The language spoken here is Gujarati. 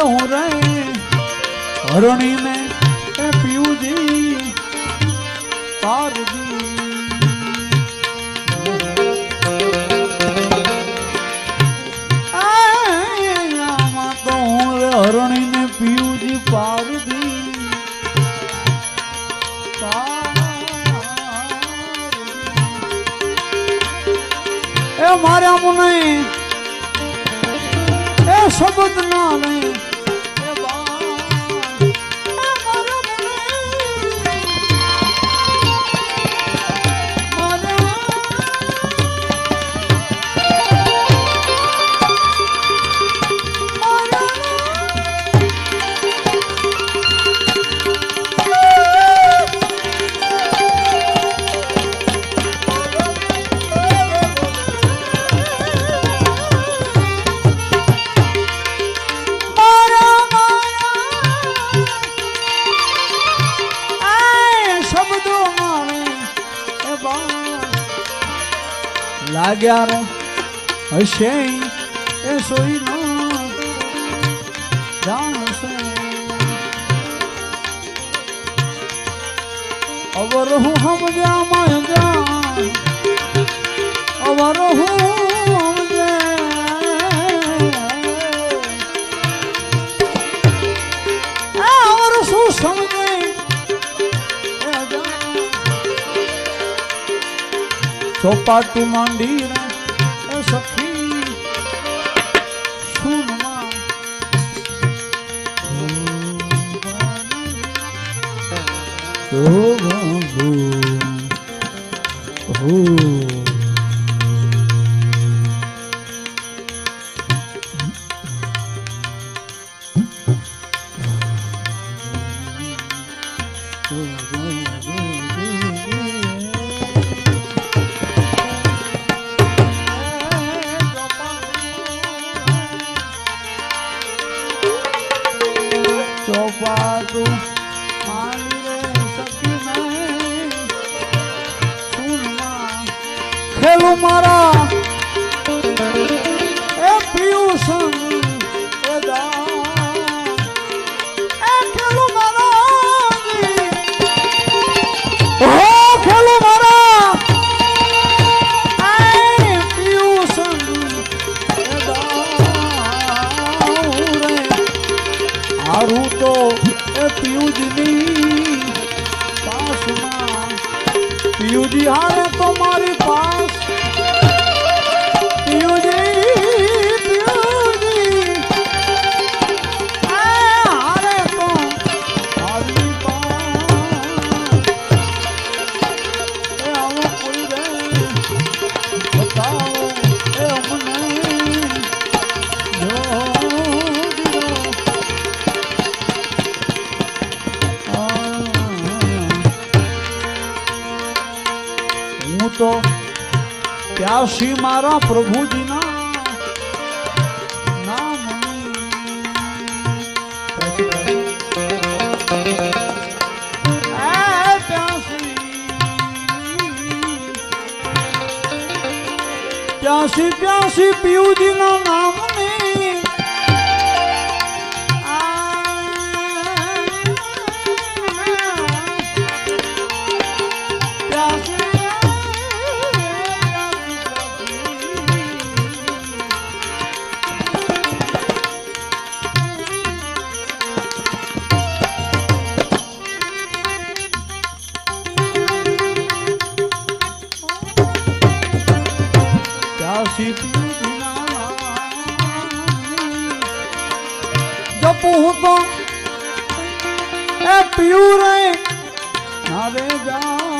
હું રે હરણી ને એ પીયુજી પારજી. આમાં તો હું રે હરણી ને પીયુજી પારજી એ મારા મને એ શબ્દ ના નહીં લાગ્યા રે હશે એ સોઈ જાણશે. અવર હું સમજ્યા માં જાણ અવર હું ચોપાટી માંડી એ સખી ઓ ચોપાટું મારી સખી ખેલું મારા તો એ પિયુજની પાસમાં. પિયુજી હારે તો મારી પાસ. તો પ્યાસી મારા પ્રભુજીના પ્યાસી. પ્યાસી પિયુજીના નામની જપું હું તો એ પીયું રે નારે જા.